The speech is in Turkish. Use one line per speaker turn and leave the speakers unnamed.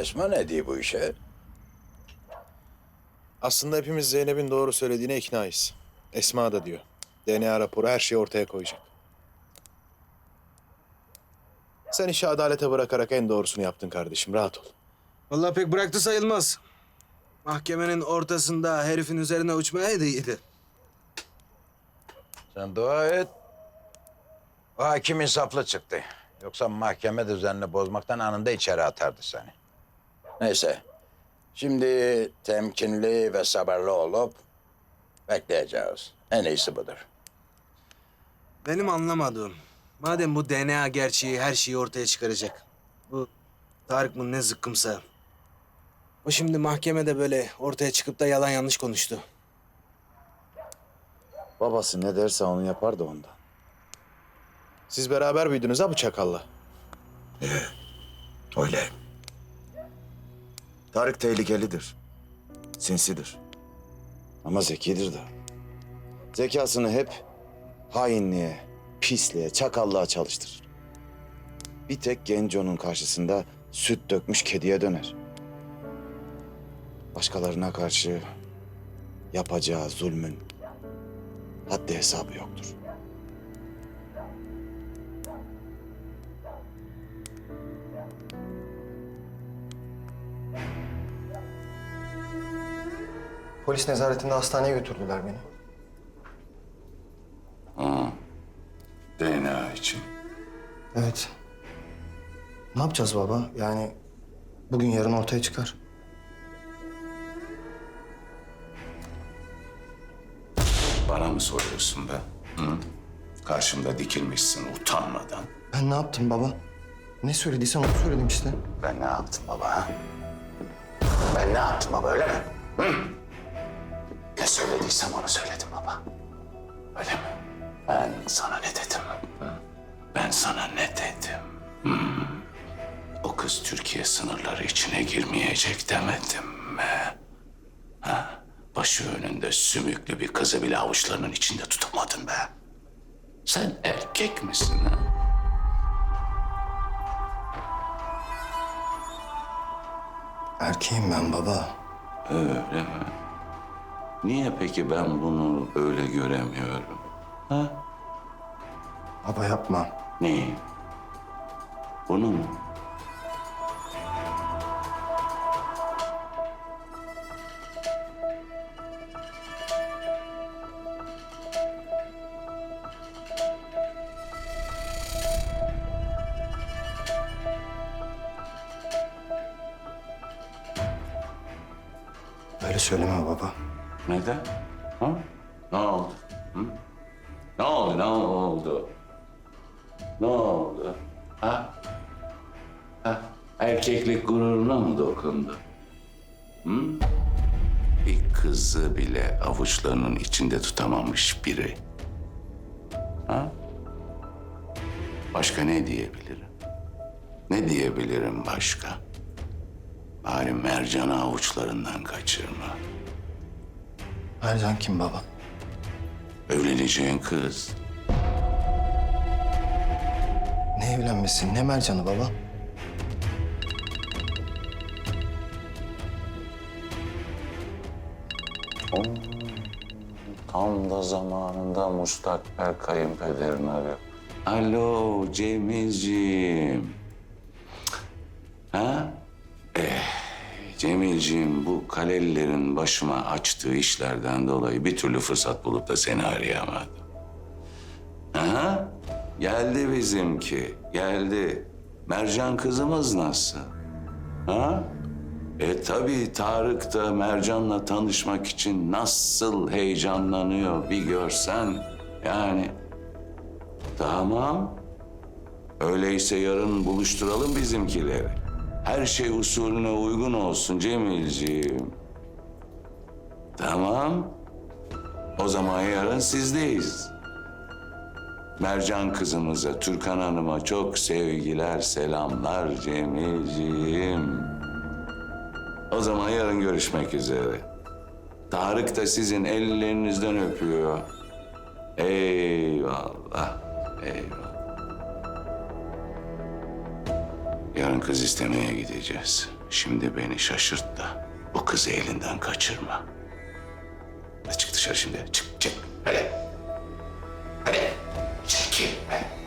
Esma ne diyor bu işe?
Aslında hepimiz Zeynep'in doğru söylediğine iknayız. Esma da diyor. DNA raporu her şeyi ortaya koyacak. Sen işi adalete bırakarak en doğrusunu yaptın kardeşim. Rahat ol.
Vallahi pek bıraktı sayılmaz. Mahkemenin ortasında herifin üzerine uçmaya da iyiydi.
Sen dua et. O hakim insaflı çıktı. Yoksa mahkeme düzenini bozmaktan anında içeri atardı seni. Neyse. Şimdi temkinli ve sabırlı olup bekleyeceğiz. En iyisi budur.
Benim anlamadığım, madem bu DNA gerçeği her şeyi ortaya çıkaracak. Bu Tarık mı ne zıkkımsa. O şimdi mahkemede böyle ortaya çıkıp da yalan yanlış konuştu.
Babası ne derse onu yapar da ondan.
Siz beraber büyüdünüz ha bu çakalla.
Öyle. Tarık tehlikelidir. Sinsidir. Ama zekidir de. Zekasını hep hainliğe, pisliğe, çakallığa çalıştırır. Bir tek Genco'nun karşısında süt dökmüş kediye döner. Başkalarına karşı yapacağı zulmün haddi hesabı yoktur.
Polis nezaretinde hastaneye götürdüler beni.
DNA için.
Evet. Ne yapacağız baba? Yani bugün yarın ortaya çıkar.
Bana mı soruyorsun be? Hı? Karşımda dikilmişsin utanmadan.
Ben ne yaptım baba? Ne söylediysen onu söyledim işte.
Ben ne yaptım baba ha? Ben ne yaptım baba öyle mi? Hı? Söylediysem onu söyledim baba. Öyle mi? Ben sana ne dedim? Hı? Ben sana ne dedim? Hı? O kız Türkiye sınırları içine girmeyecek demedim mi? Ha? Başı önünde sümüklü bir kızı bile avuçlarının içinde tutamadın be. Sen erkek misin ha?
Erkeğim ben baba.
Öyle mi? Niye peki ben bunu öyle göremiyorum? Ha?
Baba yapma.
Neyi? Bunu mu?
Öyle söyleme baba.
Neden? Ha? Ne oldu? Hı? Ne oldu? Ne oldu? Ne oldu? Ha? Ha? Erkeklik gururuna mı dokundu? Hı? Bir kızı bile avuçlarının içinde tutamamış biri. Ha? Başka ne diyebilirim? Ne diyebilirim başka? Bari mercanı avuçlarından kaçırma.
Ercan kim baba?
Evleneceğin kız.
Ne evlenmesi, ne mercanı baba?
Tam da zamanında mustakbel kayınpederini arıyor. Alo Cemilciğim. Cemilciğim bu Kalelilerin başıma açtığı işlerden dolayı bir türlü fırsat bulup da seni arayamadım. Aha, geldi bizimki, geldi. Mercan kızımız nasıl? Ha? E tabii Tarık da Mercan'la tanışmak için nasıl heyecanlanıyor bir görsen. Yani tamam. Öyleyse yarın buluşturalım bizimkileri. Her şey usulüne uygun olsun Cemilciğim. Tamam. O zaman yarın sizdeyiz. Mercan kızımıza, Türkan Hanım'a çok sevgiler, selamlar Cemilciğim. O zaman yarın görüşmek üzere. Tarık da sizin ellerinizden öpüyor. Eyvallah, eyvallah. Yarın kız istemeye gideceğiz. Şimdi beni şaşırt da bu kızı elinden kaçırma. Hadi çık dışarı şimdi. Çık çık. Hadi. Hadi. Çekil. Hadi.